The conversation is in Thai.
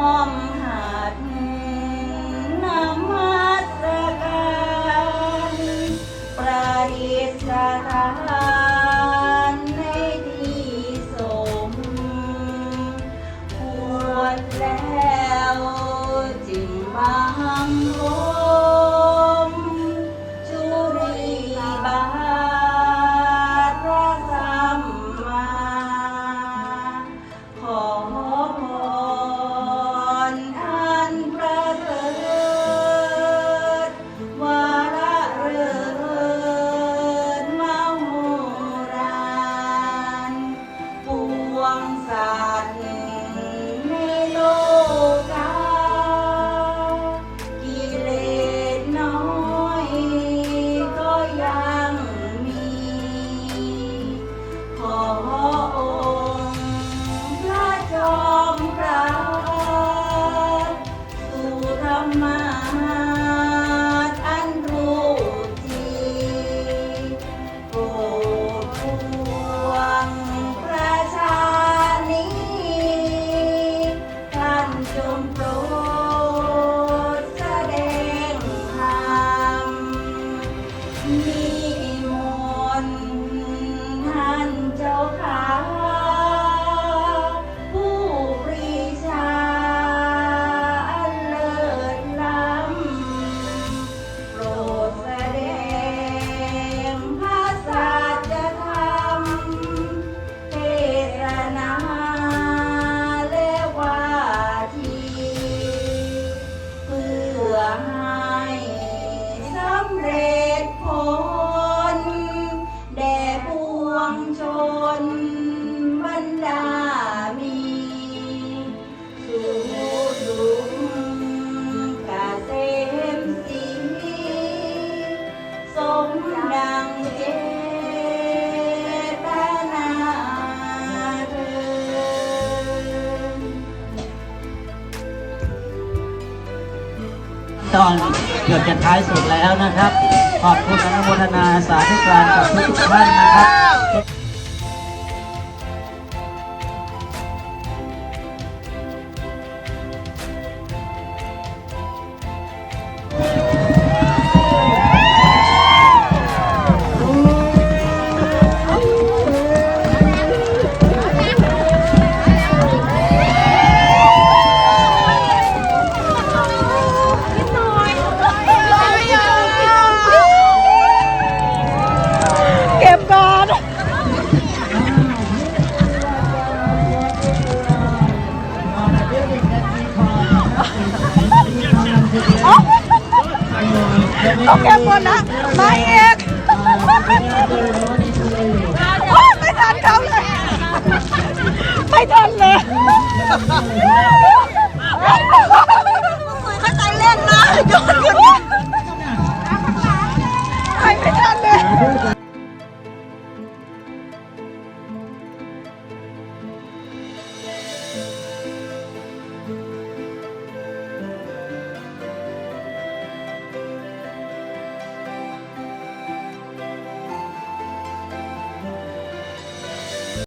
home. ประมาอันรู้ทีโรดพวประชานี้านจงโปแสดงธรรม นมันดามีสุสุมกะเตมสีสมดังเจตนาเธอตอนเกือบจะท้ายสุดแล้วนะครับ ขอบคุณอนุโมทนาสาธุการกับทุกท่านนะครับ ต้องแก้บหมดนะมาเอกโอ๊ยไม่ทันเขาเลย ไม่ทันเลย